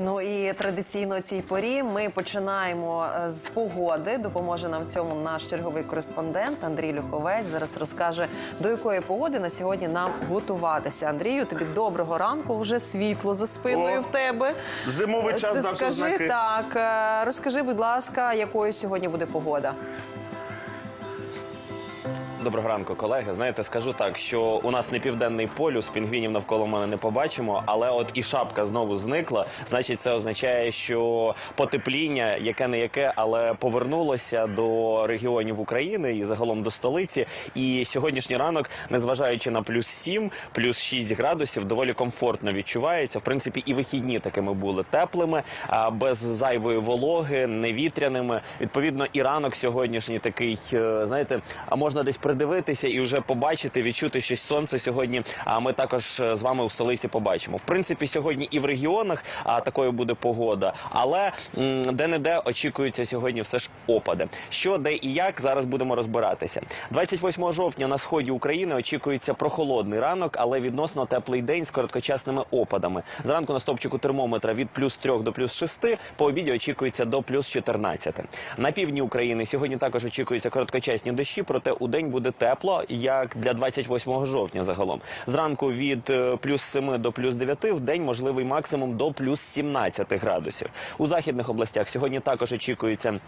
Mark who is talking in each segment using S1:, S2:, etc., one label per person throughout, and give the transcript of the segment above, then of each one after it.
S1: Ну і традиційно цій порі ми починаємо е, з погоди. Допоможе нам в цьому наш черговий кореспондент Андрій Люховець. Зараз розкаже до якої погоди на сьогодні нам готуватися. Андрію, тобі доброго ранку. Вже світло за спиною
S2: О,
S1: в тебе.
S2: зимовий час дав
S1: скажи так. е, Розкажи, будь ласка, якою сьогодні буде погода?
S3: Доброго ранку, колеги. Знаєте, скажу так, що у нас не південний полюс, пінгвінів навколо мене не побачимо, але от і шапка знову зникла. Значить, це означає, що потепління, яке не яке, але повернулося до регіонів України і загалом до столиці. І сьогоднішній ранок, незважаючи на плюс 7, плюс 6 градусів, доволі комфортно відчувається. В принципі, і вихідні такими були теплими, без зайвої вологи, невітряними. Відповідно, і ранок сьогоднішній такий, е, знаєте, а можна десь придивитися і вже побачити, відчути щось сонце сьогодні. А ми також е, з вами у столиці побачимо. В принципі, сьогодні і в регіонах а, такою буде погода, але де не де очікуються сьогодні все ж опади. Що де і як зараз будемо розбиратися. 28 жовтня на сході України очікується прохолодний ранок, але відносно теплий день з короткочасними опадами. Зранку на стопчику термометра від плюс 3 до плюс 6, по обіді очікується до плюс 14. На півдні України сьогодні також очікуються короткочасні дощі, проте у день буде тепло, як для 28 жовтня загалом. Зранку від е, плюс 7 до плюс 9, в день можливий максимум до плюс 17 градусів. У західних областях сьогодні також очікується.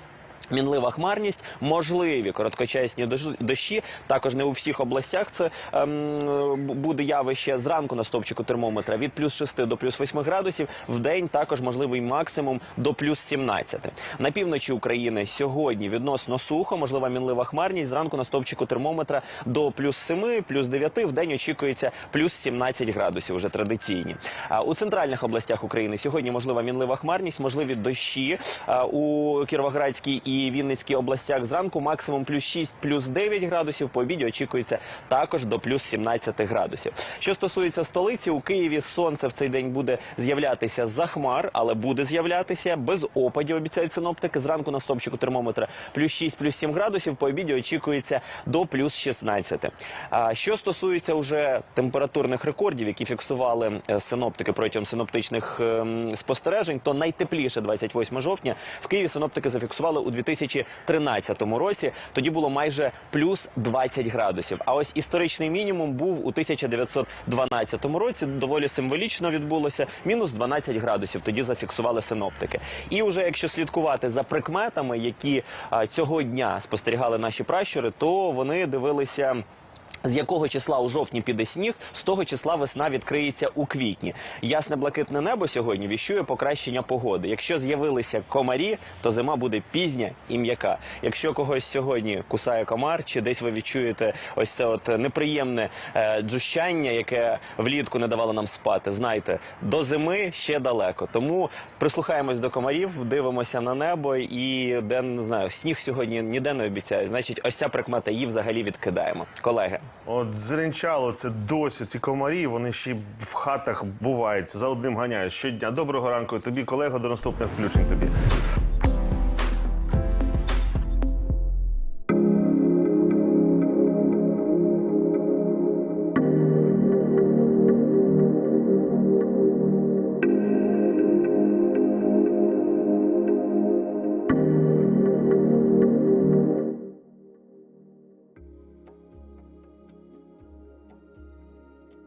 S3: Мінлива хмарність, можливі короткочасні дощ- дощі. Також не у всіх областях це ем, буде явище зранку на стопчику термометра від плюс 6 до плюс 8 градусів. В день також можливий максимум до плюс 17. На півночі України сьогодні відносно сухо, можлива мінлива хмарність. Зранку на стопчику термометра до плюс 7, плюс 9. В день очікується плюс 17 градусів. Вже традиційні. А у центральних областях України сьогодні можлива мінлива хмарність, можливі дощі а, у Кіровоградській і Вінницькій областях. Зранку максимум плюс 6, плюс 9 градусів. По обіді очікується також до плюс 17 градусів. Що стосується столиці, у Києві сонце в цей день буде з'являтися за хмар, але буде з'являтися без опадів. Обіцяють синоптики. Зранку на стопчику термометра плюс 6, плюс 7 градусів. По обіді очікується до плюс 16. А що стосується уже температурних рекордів, які фіксували е, синоптики протягом синоптичних ем, спостережень, то найтепліше 28 жовтня в Києві синоптики зафіксували у 2013 році. Тоді було майже плюс 20 градусів. А ось історичний мінімум був у 1912 році. Доволі символічно відбулося. Мінус 12 градусів. Тоді зафіксували синоптики. І вже якщо слідкувати за прикметами, які цього дня спостерігали наші пращури, то вони дивилися. З якого числа у жовтні піде сніг, з того числа весна відкриється у квітні. Ясне блакитне небо сьогодні віщує покращення погоди. Якщо з'явилися комарі, то зима буде пізня і м'яка. Якщо когось сьогодні кусає комар, чи десь ви відчуєте ось це от неприємне е, джущання, яке влітку не давало нам спати, знайте, до зими ще далеко. Тому прислухаємось до комарів, дивимося на небо і де не знаю, сніг сьогодні ніде не обіцяє. Значить, ось ця прикмета її взагалі відкидаємо. Колеги.
S2: От зеленчало, це досі ці комарі, вони ще в хатах бувають, за одним ганяють щодня. Доброго ранку тобі, колего, до наступних включень тобі.